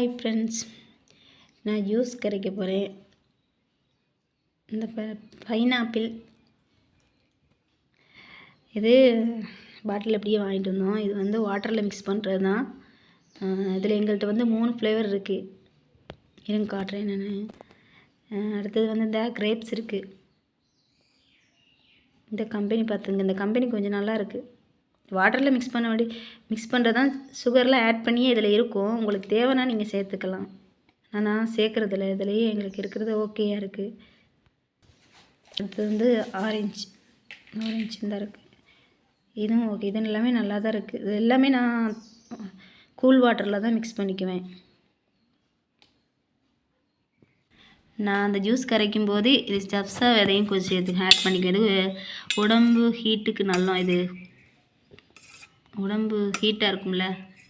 Hi friends நான் juice கரைக்க போகிறேன் இந்த ப பைனாப்பிள் இது பாட்டில் அப்படியே வாங்கிட்டு வந்தோம். இது வந்து வாட்டரில் மிக்ஸ் பண்ணுறது தான் இதில் எங்கள்கிட்ட வந்து மூணு ஃப்ளேவர் இருக்குது இருங்க காட்டுறேன் நான். அடுத்தது வந்து இந்த கிரேப்ஸ் இருக்குது இந்த கம்பெனி பார்த்துங்க. இந்த கம்பெனி கொஞ்சம் நல்லா இருக்குது வாட்டரில் மிக்ஸ் பண்ண வேண்டி மிக்ஸ் பண்ணுறது தான் சுகர்லாம் ஆட் பண்ணியே இதில் இருக்கும். உங்களுக்கு தேவைன்னா நீங்கள் சேர்த்துக்கலாம். ஆனால் நான் சேர்க்குறதில்ல. இதுலேயே எங்களுக்கு இருக்கிறது ஓகேயாக இருக்குது அடுத்தது வந்து ஆரஞ்சு ஆரஞ்சு தான் இருக்குது இதுவும் ஓகே இது எல்லாமே நல்லா தான் இருக்குது இது எல்லாமே நான் கூல் வாட்டரில் தான் மிக்ஸ் பண்ணிக்குவேன். நான் அந்த ஜூஸ் கரைக்கும் போது இது ஸ்டப்ஸாக விதையும் கொஞ்சம் சேர்த்து ஆட் பண்ணிக்குவேன் இது உடம்பு ஹீட்டுக்கு நல்லா இது உடம்பு ஹீட்டாக இருக்கும்ல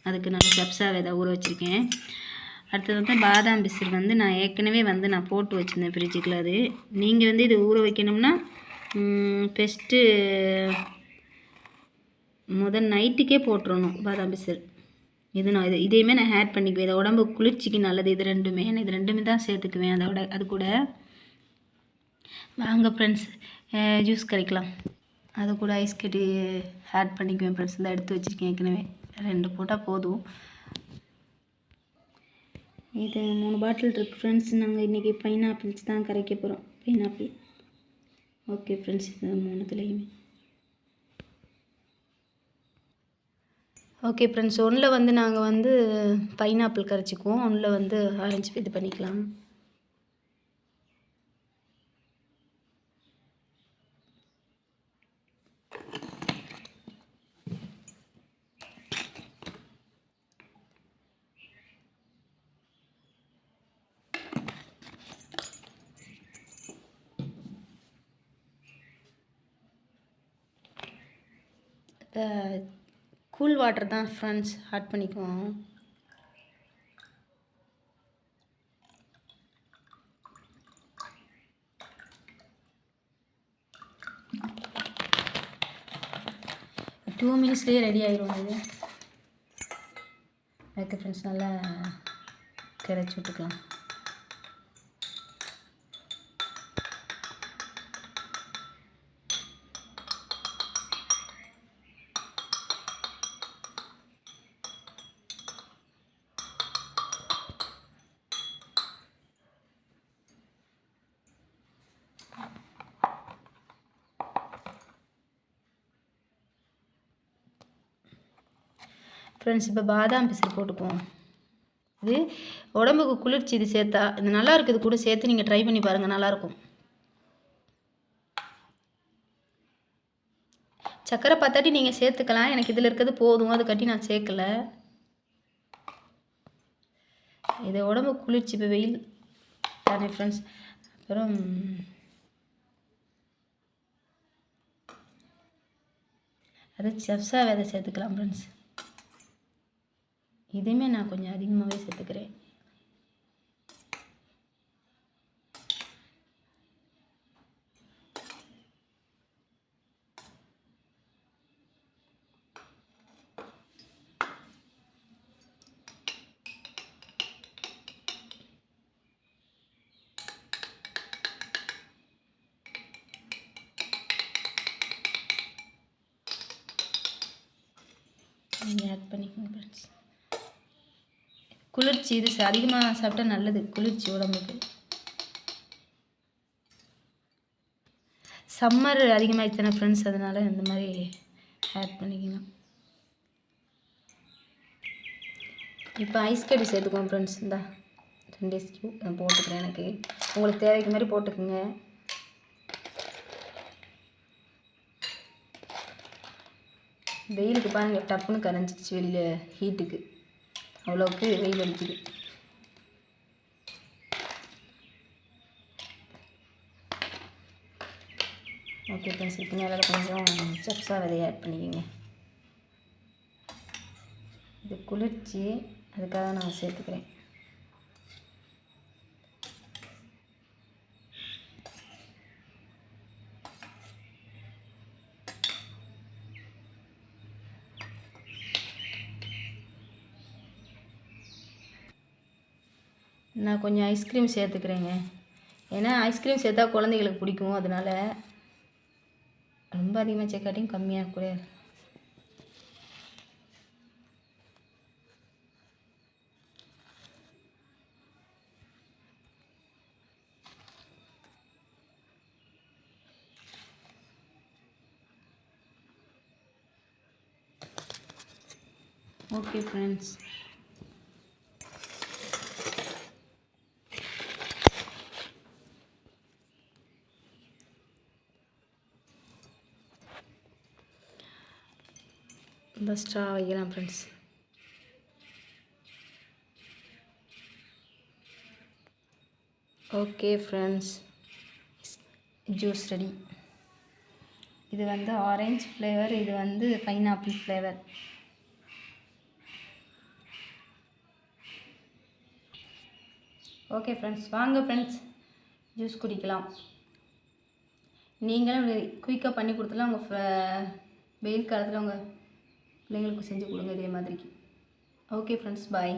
அதுக்கு நான் சப்ஸா விதை ஊற வச்சுருக்கேன். அடுத்தது வந்து பாதாம் பிசிறு வந்து நான் ஏற்கனவே வந்து நான் போட்டு வச்சுருந்தேன் ஃப்ரிட்ஜுக்குள்ள அது. நீங்கள் வந்து இது ஊற வைக்கணும்னா ஃபஸ்ட்டு முதல் நைட்டுக்கே போட்டுறணும் பாதாம் பிசிறு. இது நான் இது இதையுமே நான் ஆட் பண்ணிக்குவேன். இதை உடம்பு குளிர்ச்சிக்கு நல்லது இது ரெண்டுமே. நான் இது ரெண்டுமே தான் சேர்த்துக்குவேன். அதோட அது கூட. வாங்க ஃப்ரெண்ட்ஸ் ஜூஸ் கரைக்கலாம். அது கூட ஐஸ் கட்டி ஆட் பண்ணிக்குவேன் ஃப்ரெண்ட்ஸ் இந்த எடுத்து வச்சுருக்கேன் ஏற்கனவே. ரெண்டு போட்டால் போதும். இது மூணு பாட்டில் இருக்குது ஃப்ரெண்ட்ஸ் நாங்கள் இன்றைக்கி பைனாப்பிள்ஸ் தான் கரைக்க போகிறோம் பைனாப்பிள் ஓகே ஃப்ரெண்ட்ஸ் இது மூணுத்துலேயுமே. ஓகே ஃப்ரெண்ட்ஸ் ஒன்றில் வந்து நாங்கள் வந்து பைனாப்பிள் கரைச்சிக்குவோம். ஒன்றில் வந்து ஆரஞ்சு இது பண்ணிக்கலாம். கூல் வாட்டர் தான் ஃப்ரெண்ட்ஸ் ஆட் பண்ணிக்குவோம். டூ மினிட்ஸ்லேயே ரெடி ஆகிடும் இது ஓகே ஃப்ரெண்ட்ஸ் நல்லா கிடச்சி விட்டுக்கலாம். ஃப்ரெண்ட்ஸ் இப்போ பாதாம் பிசிறு போட்டுக்குவோம். இது உடம்புக்கு குளிர்ச்சி இது சேர்த்தா இது நல்லா இருக்குது கூட சேர்த்து நீங்கள் ட்ரை பண்ணி பாருங்கள் நல்லாயிருக்கும். சக்கரை பார்த்தாட்டி நீங்கள் சேர்த்துக்கலாம். எனக்கு இதில் இருக்கிறது போதும் அது கட்டி நான் சேர்க்கல. இது உடம்பு குளிர்ச்சி இப்போ வெயில். தானே ஃப்ரெண்ட்ஸ் அப்புறம் அது சப்ஸா விதை சேர்த்துக்கலாம் ஃப்ரெண்ட்ஸ் இதுவுமே நான் கொஞ்சம் அதிகமாகவே சேர்த்துக்கிறேன். நீங்கள் ஆட் பண்ணிக்கோங்க ஃப்ரெண்ட்ஸ் குளிர்ச்சி இது அதிகமாக சாப்பிட்டா நல்லது குளிர்ச்சி உடம்புக்கு. சம்மர் அதிகமாகிடுச்சுனா ஃப்ரெண்ட்ஸ் அதனால் இந்த மாதிரி ஆட் பண்ணிக்கலாம் இப்போ ஐஸ் கட்டி சேர்த்துக்குவோம் ஃப்ரெண்ட்ஸ் இந்தா ரெண்டு ஐஸ் நான் போட்டுக்கிறேன் எனக்கு. உங்களுக்கு தேவைக்கு மாதிரி போட்டுக்குங்க. வெயிலுக்கு பாருங்கள் டப்புன்னு கரைஞ்சிடுச்சு வெளியில் ஹீட்டுக்கு அவ்வளோக்கு வெயில் அடிக்குது. ஓகே ஃப்ரெண்ட்ஸ் இப்போ மேலே கொஞ்சம் சப்ஸா விதையை ஆட் பண்ணிக்கோங்க. இது குளிர்ச்சி அதுக்காக நான் சேர்த்துக்கிறேன். நான் கொஞ்சம் ஐஸ்கிரீம் சேர்த்துக்கிறேங்க. ஏன்னா ஐஸ்கிரீம் சேர்த்தா குழந்தைகளுக்கு பிடிக்கும் அதனால் ரொம்ப அதிகமாக சேர்க்காட்டியும் கம்மியாக கூட. ஓகே ஃப்ரெண்ட்ஸ் பெஸ்ட்டாக ஸ்ட்ரா வைக்கலாம் friends okay friends juice ready இது வந்து ஆரஞ்சு ஃப்ளேவர் இது வந்து பைனாப்பிள் ஃப்ளேவர் ஓகே ஃப்ரெண்ட்ஸ் வாங்க ஃப்ரெண்ட்ஸ் ஜூஸ் குடிக்கலாம். நீங்களும் குயிக்காக பண்ணி கொடுத்தலாம் உங்கள் வெயில் காலத்தில் உங்கள் பிள்ளைங்களுக்கு செஞ்சு கொடுங்க இதே மாதிரிக்கு. Okay friends bye